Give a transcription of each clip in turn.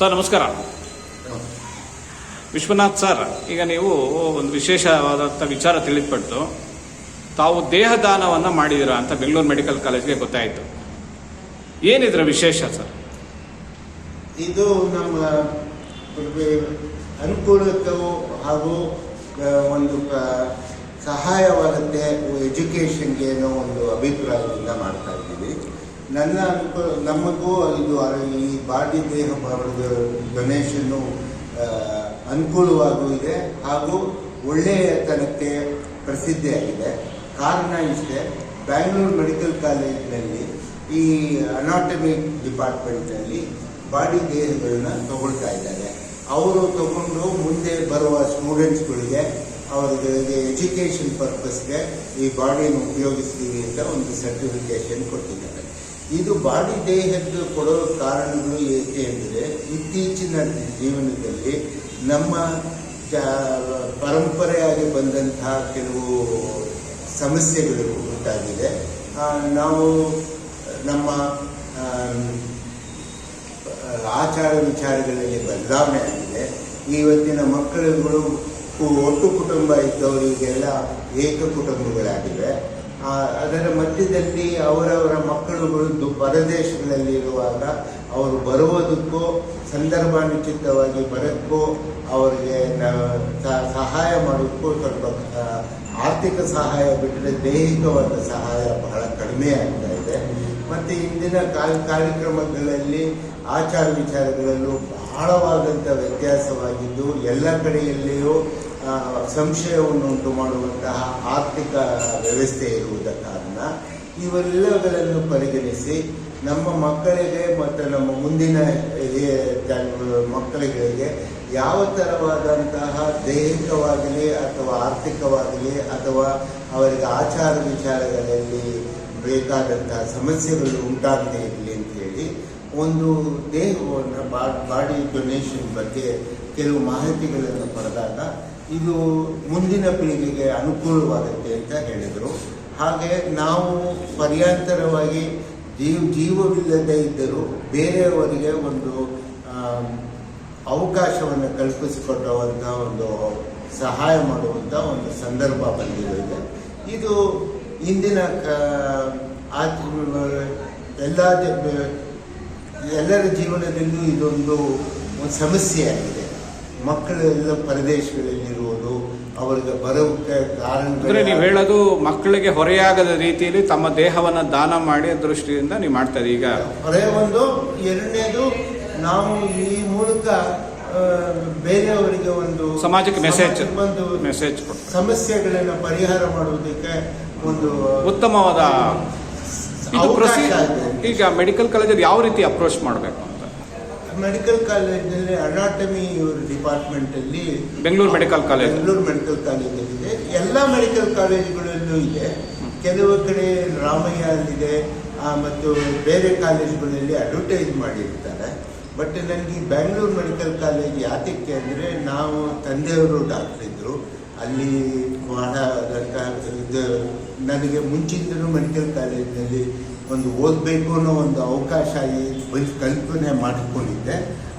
Sir, ನಮಸ್ಕಾರ. Vishwanath sir, ಈಗ ನೀವು ಒಂದು ವಿಶೇಷವಾದಂಥ ವಿಚಾರ ತಿಳಿದ್ಬಿಟ್ಟು, ತಾವು ದೇಹದಾನವನ್ನು ಮಾಡಿದಿರ ಅಂತ ಬೆಂಗಳೂರು ಮೆಡಿಕಲ್ ಕಾಲೇಜ್ಗೆ ಗೊತ್ತಾಯಿತು. ಏನಿದ್ರ ವಿಶೇಷ ಸರ್? ಇದು ನಮ್ಮ ಅನುಕೂಲಕ್ಕೂ ಹಾಗೂ ಒಂದು ಸಹಾಯವಾಗುತ್ತೆ ಎಜುಕೇಷನ್ಗೆ ಅನ್ನೋ ಒಂದು ಅಭಿಪ್ರಾಯದಿಂದ ಮಾಡ್ತಾ ಇದ್ದೀವಿ. ನನ್ನ ನಮಗೂ ಇದು ಈ ಬಾಡಿ ದೇಹ ಗಣೇಶನು ಅನುಕೂಲವಾಗೂ ಇದೆ ಹಾಗೂ ಒಳ್ಳೆಯತನಕ್ಕೆ ಪ್ರಸಿದ್ಧಿಯಾಗಿದೆ ಕಾರಣ ಇಷ್ಟೇ ಬ್ಯಾಂಗ್ಳೂರು ಮೆಡಿಕಲ್ ಕಾಲೇಜಿನಲ್ಲಿ ಈ ಅನಾಟಮಿ ಡಿಪಾರ್ಟ್ಮೆಂಟಲ್ಲಿ ಬಾಡಿ ದೇಹಗಳನ್ನ ತಗೊಳ್ತಾ ಇದ್ದಾರೆ. ಅವರು ತಗೊಂಡು ಮುಂದೆ ಬರುವ ಸ್ಟೂಡೆಂಟ್ಸ್ಗಳಿಗೆ ಅವರಿಗೆ ಎಜುಕೇಷನ್ ಪರ್ಪಸ್ಗೆ ಈ ಬಾಡಿಯನ್ನು ಉಪಯೋಗಿಸ್ತೀವಿ ಅಂತ ಒಂದು ಸರ್ಟಿಫಿಕೇಶನ್ ಕೊಟ್ಟಿದ್ದಾರೆ. ಇದು ಬಾಡಿ ದೇಹಕ್ಕೆ ಕೊಡೋ ಕಾರಣಗಳು ಏಕೆ ಅಂದರೆ ಇತ್ತೀಚಿನ ಜೀವನದಲ್ಲಿ ನಮ್ಮ ಪರಂಪರೆಯಾಗಿ ಬಂದಂತಹ ಕೆಲವು ಸಮಸ್ಯೆಗಳು ಉಂಟಾಗಿದೆ. ನಾವು, ನಮ್ಮ ಆಚಾರ ವಿಚಾರಗಳಲ್ಲಿ ಬದಲಾವಣೆ ಆಗಿದೆ. ಇವತ್ತಿನ ಮಕ್ಕಳುಗಳು ಒಟ್ಟು ಕುಟುಂಬ ಇದ್ದವರಿಗೆಲ್ಲ ಏಕ ಕುಟುಂಬಗಳಾಗಿವೆ. ಅದರ ಮಧ್ಯದಲ್ಲಿ ಅವರವರ ಮಕ್ಕಳುಗಳು ದು- ಪರದೇಶಗಳಲ್ಲಿ ಇರುವಾಗ ಅವರು ಬರುವುದಕ್ಕೋ ಸಂದರ್ಭಾನುಚಿತವಾಗಿ ಬರೋಕ್ಕೂ ಅವರಿಗೆ ಸಹಾಯ ಮಾಡೋಕ್ಕೂ ಸ್ವಲ್ಪ ಆರ್ಥಿಕ ಸಹಾಯ ಬಿಟ್ಟರೆ ದೈಹಿಕವಾದ ಸಹಾಯ ಬಹಳ ಕಡಿಮೆ ಆಗ್ತಾ ಇದೆ. ಮತ್ತು ಇಂದಿನ ಕಾರ್ಯಕ್ರಮಗಳಲ್ಲಿ ಆಚಾರ ವಿಚಾರಗಳಲ್ಲೂ ಬಹಳವಾದಂಥ ವ್ಯತ್ಯಾಸವಾಗಿದ್ದು ಎಲ್ಲ ಕಡೆಯಲ್ಲಿಯೂ ಸಂಶಯವನ್ನು ಉಂಟು ಮಾಡುವಂತಹ ಆರ್ಥಿಕ ವ್ಯವಸ್ಥೆ ಇರುವುದ ಕಾರಣ ಇವೆಲ್ಲಗಳನ್ನು ಪರಿಗಣಿಸಿ ನಮ್ಮ ಮಕ್ಕಳಿಗೆ ಮತ್ತು ನಮ್ಮ ಮುಂದಿನ ಮಕ್ಕಳಿಗೆ ಯಾವ ಥರವಾದಂತಹ ದೈಹಿಕವಾಗಲಿ ಅಥವಾ ಆರ್ಥಿಕವಾಗಲಿ ಅಥವಾ ಅವರಿಗೆ ಆಚಾರ ವಿಚಾರಗಳಲ್ಲಿ ಬೇಕಾದಂತಹ ಸಮಸ್ಯೆಗಳು ಉಂಟಾಗದೇ ಇರಲಿ ಅಂತೇಳಿ ಒಂದು ದೇಹವನ್ನು ಬಾಡಿ ಡೊನೇಷನ್ ಬಗ್ಗೆ ಕೆಲವು ಮಾಹಿತಿಗಳನ್ನು ಪಡೆದಾಗ ಇದು ಮುಂದಿನ ಪೀಳಿಗೆಗೆ ಅನುಕೂಲವಾಗುತ್ತೆ ಅಂತ ಹೇಳಿದರು. ಹಾಗೆ ನಾವು ಪರ್ಯಾಂತರವಾಗಿ ಜೀವ, ಜೀವವಿಲ್ಲದೆ ಇದ್ದರೂ ಬೇರೆಯವರಿಗೆ ಒಂದು ಅವಕಾಶವನ್ನು ಕಲ್ಪಿಸಿಕೊಟ್ಟವಂಥ ಒಂದು ಸಹಾಯ ಮಾಡುವಂಥ ಒಂದು ಸಂದರ್ಭ ಬಂದಿದೆ ಇದು ಇಂದಿನ ಕ- ಎಲ್ಲ, ಎಲ್ಲರ ಜೀವನದಲ್ಲೂ ಇದೊಂದು ಒಂದು ಸಮಸ್ಯೆಯಾಗಿದೆ. ಮಕ್ಕಳು ಎಲ್ಲ ಪ್ರದೇಶಗಳಲ್ಲಿರುವುದು ಅವರಿಗೆ ಬರೋಕ್ಕೆ ಅಂದ್ರೆ ನೀವು ಕಾರಣ ಹೇಳೋದು ಮಕ್ಕಳಿಗೆ ಹೊರೆಯಾಗದ ರೀತಿಯಲ್ಲಿ ತಮ್ಮ ದೇಹವನ್ನು ದಾನ ಮಾಡಿ ದೃಷ್ಟಿಯಿಂದ ನೀವು ಮಾಡ್ತಾ ಇದ್ದೀರಿ ಈಗ ಹೊರೆ ಒಂದು ಎರಡನೇದು ನಾವು ಈ ಮೂಲಕ ಬೇರೆಯವರಿಗೆ ಒಂದು ಸಮಾಜಕ್ಕೆ ಮೆಸೇಜ್ ಒಂದು ಮೆಸೇಜ್ ಸಮಸ್ಯೆಗಳನ್ನು ಪರಿಹಾರ ಮಾಡುವುದಕ್ಕೆ ಒಂದು ಉತ್ತಮವಾದ ಈಗ ಮೆಡಿಕಲ್ ಕಾಲೇಜಲ್ಲಿ ಯಾವ ರೀತಿ ಅಪ್ರೋಚ್ ಮಾಡಬೇಕು? ಮೆಡಿಕಲ್ ಕಾಲೇಜ್ನಲ್ಲಿ ಅನಾಟಮಿ ಡಿಪಾರ್ಟ್ಮೆಂಟ್ ಅಲ್ಲಿ Bengaluru medical college Bengaluru medical ಕಾಲೇಜಲ್ಲಿದೆ ಎಲ್ಲ ಮೆಡಿಕಲ್ ಕಾಲೇಜುಗಳಲ್ಲೂ ಇದೆ. ಕೆಲವು ಕಡೆ ರಾಮಯ್ಯ ಅಲ್ಲಿದೆ ಮತ್ತು ಬೇರೆ ಕಾಲೇಜುಗಳಲ್ಲಿ ಅಡ್ವರ್ಟೈಸ್ ಮಾಡಿರ್ತಾರೆ. ಬಟ್ ನನಗೆ ಬೆಂಗಳೂರು ಬ್ಯಾಂಗ್ಳೂರು ಮೆಡಿಕಲ್ ಕಾಲೇಜ್ ಯಾತಕ್ಕೆ ಅಂದರೆ ನಾವು ತಂದೆಯವರು ಡಾಕ್ಟರ್ ಇದ್ದರು ಅಲ್ಲಿ ಮಾಡ ನನಗೆ ಮುಂಚಿಂದಲೂ ಮೆಡಿಕಲ್ ಕಾಲೇಜಿನಲ್ಲಿ ಒಂದು ಓದಬೇಕು ಅನ್ನೋ ಒಂದು ಅವಕಾಶ ಈ ಬಂದು ಕಲ್ಪನೆ ಮಾಡಿಕೊಂಡಿದ್ದೆ.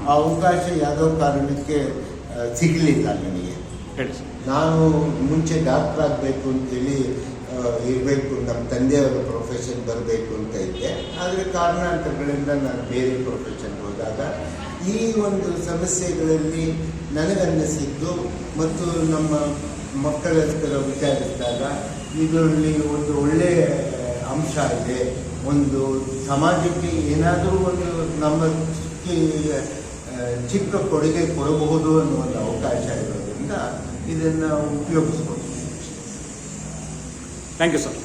ಆ ಅವಕಾಶ ಯಾವುದೋ ಕಾರಣಕ್ಕೆ ಸಿಗಲಿಲ್ಲ ನನಗೆ. ನಾನು ಮುಂಚೆ ಡಾಕ್ಟರ್ ಆಗಬೇಕು ಅಂತೇಳಿ ಇರಬೇಕು ನಮ್ಮ ತಂದೆಯವರ ಪ್ರೊಫೆಷನ್ ಬರಬೇಕು ಅಂತ ಇದ್ದೆ. ಆದರೆ ಕಾರಣಾಂತರಗಳಿಂದ ನಾನು ಬೇರೆ ಪ್ರೊಫೆಷನ್ಗೆ ಹೋದಾಗ ಈ ಒಂದು ಸಮಸ್ಯೆಗಳಲ್ಲಿ ನನಗನ್ನಿಸಿದ್ದು ಮತ್ತು ನಮ್ಮ ಮಕ್ಕಳ ಹತ್ರ ವಿಚಾರಿಸಿದಾಗ ಇದರಲ್ಲಿ ಒಂದು ಒಳ್ಳೆಯ ಅಂಶ ಇದೆ. ಒಂದು ಸಮಾಜಕ್ಕೆ ಏನಾದರೂ ಒಂದು ನಮ್ಮ ಚಿಕ್ಕ ಕೊಡುಗೆ ಕೊಡಬಹುದು ಅನ್ನೋ ಒಂದು ಅವಕಾಶ ಇರೋದ್ರಿಂದ ಇದನ್ನು ಉಪಯೋಗಿಸ್ಬೋದು. Thank you sir